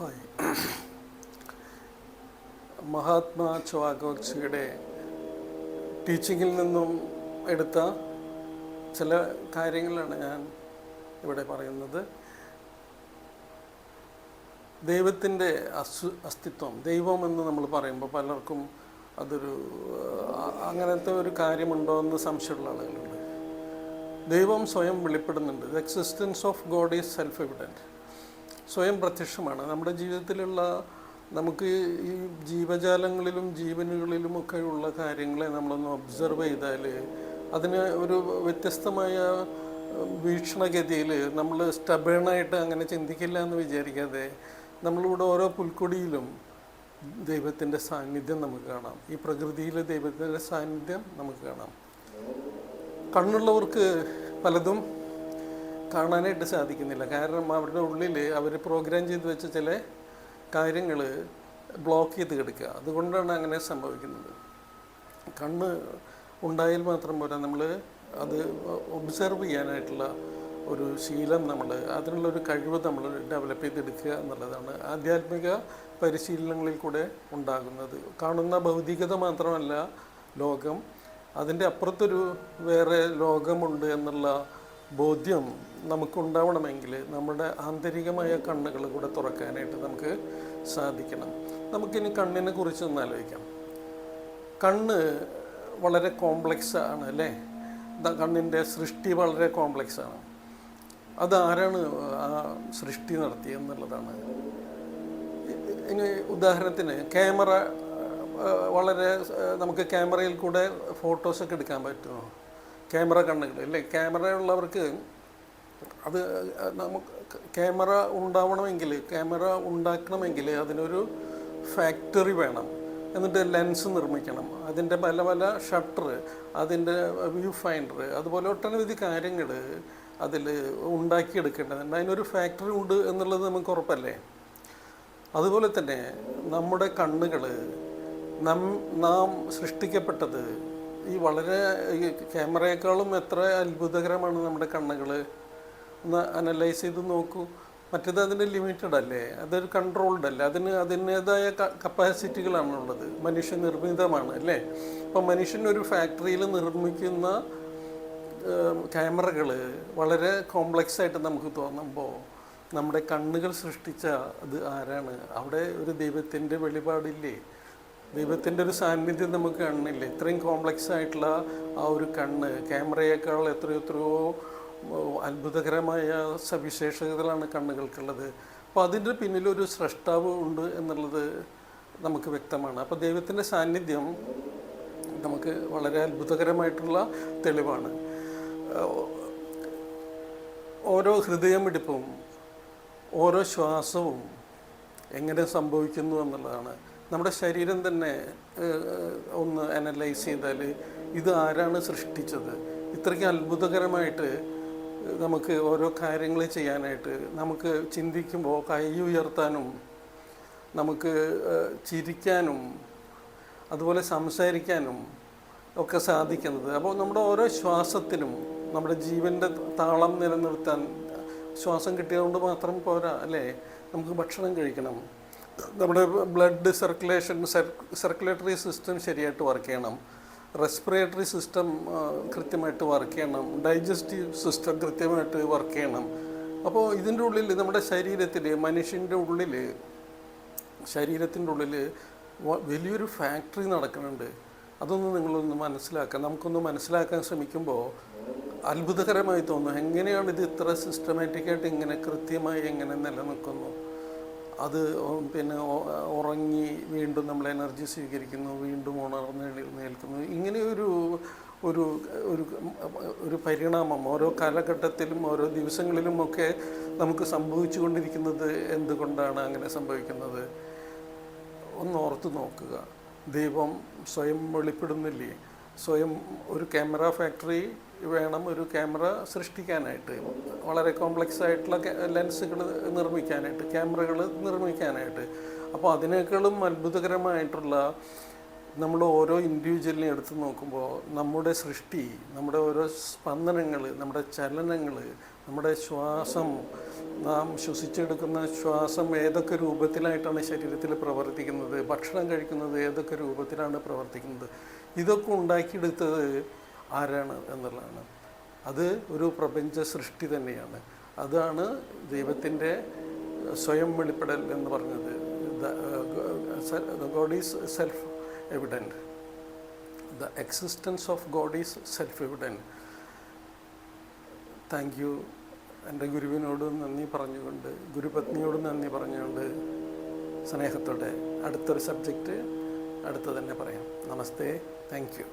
Hi. Mahatma ചുവാഗോക്ഷിയുടെ ടീച്ചിങ്ങിൽ നിന്നും എടുത്ത ചില കാര്യങ്ങളാണ് ഞാൻ ഇവിടെ പറയുന്നത്. ദൈവത്തിന്റെ അസ് അസ്തിത്വം ദൈവം എന്ന് നമ്മൾ പറയുമ്പോൾ പലർക്കും അതൊരു അങ്ങനത്തെ ഒരു കാര്യമുണ്ടോ എന്ന് സംശയമുള്ള ആളുകളുണ്ട്. ദൈവം സ്വയം വെളിപ്പെടുന്നുണ്ട്. The existence of God is self evident സ്വയം പ്രത്യക്ഷമാണ്. നമ്മുടെ ജീവിതത്തിലുള്ള നമുക്ക് ഈ ജീവജാലങ്ങളിലും ജീവനുകളിലും ഒക്കെ ഉള്ള കാര്യങ്ങളെ നമ്മളൊന്ന് ഒബ്സർവ് ചെയ്താൽ അതിന് ഒരു വ്യത്യസ്തമായ വീക്ഷണഗതിയിൽ നമ്മൾ സ്റ്റബേണായിട്ട് അങ്ങനെ ചിന്തിക്കില്ല എന്ന് വിചാരിക്കാതെ നമ്മളിവിടെ ഓരോ പുൽക്കൊടിയിലും ദൈവത്തിന്റെ സാന്നിധ്യം നമുക്ക് കാണാം. ഈ പ്രകൃതിയിലെ ദൈവത്തിന്റെ സാന്നിധ്യം നമുക്ക് കാണാം. കണ്ണുള്ളവർക്ക് പലതും കാണാനായിട്ട് സാധിക്കുന്നില്ല. കാരണം അവരുടെ ഉള്ളിൽ അവർ പ്രോഗ്രാം ചെയ്ത് വെച്ച ചില കാര്യങ്ങൾ ബ്ലോക്ക് ചെയ്ത് കിടക്കുക. അതുകൊണ്ടാണ് അങ്ങനെ സംഭവിക്കുന്നത്. കണ്ണ് ഉണ്ടായാൽ മാത്രം പോരാ നമ്മൾ അത് ഒബ്സർവ് ചെയ്യാനായിട്ടുള്ള ഒരു ശീലം നമ്മൾ അതിനുള്ളൊരു കഴിവ് നമ്മൾ ഡെവലപ്പ് ചെയ്തെടുക്കുക എന്നുള്ളതാണ് ആധ്യാത്മിക പരിശീലനങ്ങളിൽ കൂടെ ഉണ്ടാകുന്നത്. കാണുന്ന ഭൗതികത മാത്രമല്ല ലോകം. അതിന്റെ അപ്പുറത്തൊരു വേറെ ലോകമുണ്ട് എന്നുള്ള ബോധ്യം നമുക്കുണ്ടാവണമെങ്കിൽ നമ്മുടെ ആന്തരികമായ കണ്ണുകൾ കൂടെ തുറക്കാനായിട്ട് നമുക്ക് സാധിക്കണം. നമുക്കിനി കണ്ണിനെ കുറിച്ച് ഒന്ന് ആലോചിക്കാം. കണ്ണ് വളരെ കോംപ്ലക്സ് ആണ് അല്ലേ? കണ്ണിന്റെ സൃഷ്ടി വളരെ കോംപ്ലക്സ് ആണ്. അതാരാണ് ആ സൃഷ്ടി നടത്തിയെന്നുള്ളതാണ് ഉദാഹരണത്തിന് ക്യാമറ വളരെ നമുക്ക് ക്യാമറയിൽ കൂടെ ഫോട്ടോസൊക്കെ എടുക്കാൻ പറ്റുമോ? ക്യാമറ കണ്ണുകൾ. അല്ലേ ക്യാമറ ഉള്ളവർക്ക് അത് നമുക്ക് ക്യാമറ ഉണ്ടാവണമെങ്കിൽ ക്യാമറ ഉണ്ടാക്കണമെങ്കിൽ അതിനൊരു ഫാക്ടറി വേണം. എന്നിട്ട് ലെൻസ് നിർമ്മിക്കണം. അതിന്റെ പല പല ഷട്ടർ അതിന്റെ വ്യൂ ഫൈൻഡർ അതുപോലെ ഒട്ടനവധി കാര്യങ്ങൾ അതിൽ ഉണ്ടാക്കിയെടുക്കേണ്ടതുണ്ട്. അതിനൊരു ഫാക്ടറി ഉണ്ട് എന്നുള്ളത് നമുക്ക് ഉറപ്പല്ലേ? അതുപോലെ തന്നെ നമ്മുടെ കണ്ണുകൾ നം നാം സൃഷ്ടിക്കപ്പെട്ടത് ഈ വളരെ ഈ ക്യാമറയേക്കാളും എത്ര അത്ഭുതകരമാണ് നമ്മുടെ കണ്ണുകൾ ഒന്ന് അനലൈസ് ചെയ്ത് നോക്കൂ. മറ്റേത് അതിന് ലിമിറ്റഡ് അല്ലേ? അതൊരു കൺട്രോൾഡ് അല്ലേ? അതിന് അതിന്റേതായ കപ്പാസിറ്റികളാണ് ഉള്ളത്. മനുഷ്യ നിർമ്മിതമാണ് അല്ലേ? അപ്പം മനുഷ്യൻ ഒരു ഫാക്ടറിയിൽ നിർമ്മിക്കുന്ന ക്യാമറകൾ വളരെ കോംപ്ലക്സ് ആയിട്ട് നമുക്ക് തോന്നുമ്പോൾ നമ്മുടെ കണ്ണുകൾ സൃഷ്ടിച്ച അത് ആരാണ്? അവിടെ ഒരു ദൈവത്തിന്റെ വെളിപാടില്ലേ? ദൈവത്തിന്റെ ഒരു സാന്നിധ്യം നമുക്ക് കണ്ണില്ല. ഇത്രയും കോംപ്ലക്സ് ആയിട്ടുള്ള ആ ഒരു കണ്ണ് ക്യാമറയേക്കാൾ എത്രയോ എത്രയോ അത്ഭുതകരമായ സവിശേഷതകളാണ് കണ്ണുകൾക്കുള്ളത്. അപ്പോൾ അതിന്റെ പിന്നിലൊരു സ്രഷ്ടാവ് ഉണ്ട് എന്നുള്ളത് നമുക്ക് വ്യക്തമാണ്. അപ്പോൾ ദൈവത്തിന്റെ സാന്നിധ്യം നമുക്ക് വളരെ അത്ഭുതകരമായിട്ടുള്ള തെളിവാണ്. ഓരോ ഹൃദയമിടിപ്പും ഓരോ ശ്വാസവും എങ്ങനെ സംഭവിക്കുന്നു എന്നുള്ളതാണ്. നമ്മുടെ ശരീരം തന്നെ ഒന്ന് അനലൈസ് ചെയ്താൽ ഇത് ആരാണ് സൃഷ്ടിച്ചത്? ഇത്രയ്ക്ക് അത്ഭുതകരമായിട്ട് നമുക്ക് ഓരോ കാര്യങ്ങൾ ചെയ്യാനായിട്ട് നമുക്ക് ചിന്തിക്കുമ്പോൾ കൈ ഉയർത്താനും നമുക്ക് ചിരിക്കാനും അതുപോലെ സംസാരിക്കാനും ഒക്കെ സാധിക്കുന്നത്. അപ്പോൾ നമ്മുടെ ഓരോ ശ്വാസത്തിനും നമ്മുടെ ജീവന്റെ താളം നിലനിർത്താൻ ശ്വാസം കിട്ടിയതുകൊണ്ട് മാത്രം പോരാ അല്ലേ? നമുക്ക് ഭക്ഷണം കഴിക്കണം. നമ്മുടെ ബ്ലഡ് സർക്കുലേഷൻ സർക്കുലേറ്ററി സിസ്റ്റം ശരിയായിട്ട് വർക്ക് ചെയ്യണം. റെസ്പിറേറ്ററി സിസ്റ്റം കൃത്യമായിട്ട് വർക്ക് ചെയ്യണം. ഡൈജസ്റ്റീവ് സിസ്റ്റം കൃത്യമായിട്ട് വർക്ക് ചെയ്യണം. അപ്പോൾ ഇതിന്റെ ഉള്ളിൽ നമ്മുടെ ശരീരത്തിൽ മനുഷ്യന്റെ ഉള്ളിൽ ശരീരത്തിന്റെ ഉള്ളിൽ വലിയൊരു ഫാക്ടറി നടക്കുന്നുണ്ട്. അതൊന്ന് നിങ്ങളൊന്ന് മനസ്സിലാക്കാം. നമുക്കൊന്ന് മനസ്സിലാക്കാൻ ശ്രമിക്കുമ്പോൾ അത്ഭുതകരമായി തോന്നും. എങ്ങനെയാണ് ഇത് ഇത്ര സിസ്റ്റമാറ്റിക്കായിട്ട് ഇങ്ങനെ കൃത്യമായി എങ്ങനെ നിലനിൽക്കുന്നു? അത് പിന്നെ ഉറങ്ങി വീണ്ടും നമ്മൾ എനർജി സ്വീകരിക്കുന്നു വീണ്ടും ഉണർന്ന് നിൽക്കുന്നു ഇങ്ങനെ ഒരു ഒരു ഒരു ഒരു പരിണാമം ഓരോ കാലഘട്ടത്തിലും ഓരോ ദിവസങ്ങളിലും ഒക്കെ നമുക്ക് സംഭവിച്ചു കൊണ്ടിരിക്കുന്നത് എന്തുകൊണ്ടാണ് അങ്ങനെ സംഭവിക്കുന്നത്? ഒന്ന് ഓർത്ത് നോക്കുക. ദൈവം സ്വയം വെളിപ്പെടുന്നില്ലേ? സ്വയം ഒരു ക്യാമറ ഫാക്ടറി വേണം ഒരു ക്യാമറ സൃഷ്ടിക്കാനായിട്ട്. വളരെ കോംപ്ലക്സ് ആയിട്ടുള്ള ലെൻസുകൾ നിർമ്മിക്കാനായിട്ട് ക്യാമറകൾ നിർമ്മിക്കാനായിട്ട്. അപ്പോൾ അതിനേക്കാളും അത്ഭുതകരമായിട്ടുള്ള നമ്മൾ ഓരോ ഇൻഡിവിജ്വലിനെ എടുത്തു നോക്കുമ്പോൾ നമ്മുടെ സൃഷ്ടി നമ്മുടെ ഓരോ സ്പന്ദനങ്ങൾ നമ്മുടെ ചലനങ്ങൾ നമ്മുടെ ശ്വാസം നാം ശ്വസിച്ചെടുക്കുന്ന ശ്വാസം ഏതൊക്കെ രൂപത്തിലായിട്ടാണ് ശരീരത്തിൽ പ്രവർത്തിക്കുന്നത് ഭക്ഷണം കഴിക്കുന്നത് ഏതൊക്കെ രൂപത്തിലാണ് പ്രവർത്തിക്കുന്നത് ഇതൊക്കെ ഉണ്ടാക്കിയെടുത്തത് ആരാണ് എന്നുള്ളതാണ്. അത് ഒരു പ്രപഞ്ച സൃഷ്ടി തന്നെയാണ്. അതാണ് ദൈവത്തിന്റെ സ്വയം വെളിപ്പെടൽ എന്ന് പറഞ്ഞത്. God is self evident the existence of God is self evident thank you. എന്റെ ഗുരുവിനോട് നന്ദി പറഞ്ഞുകൊണ്ട് ഗുരുപത്നിയോട് നന്ദി പറഞ്ഞുകൊണ്ട് സ്നേഹത്തോടെ അടുത്തൊരു സബ്ജക്റ്റ് അടുത്ത് തന്നെ പറയാം. നമസ്തേ. Thank you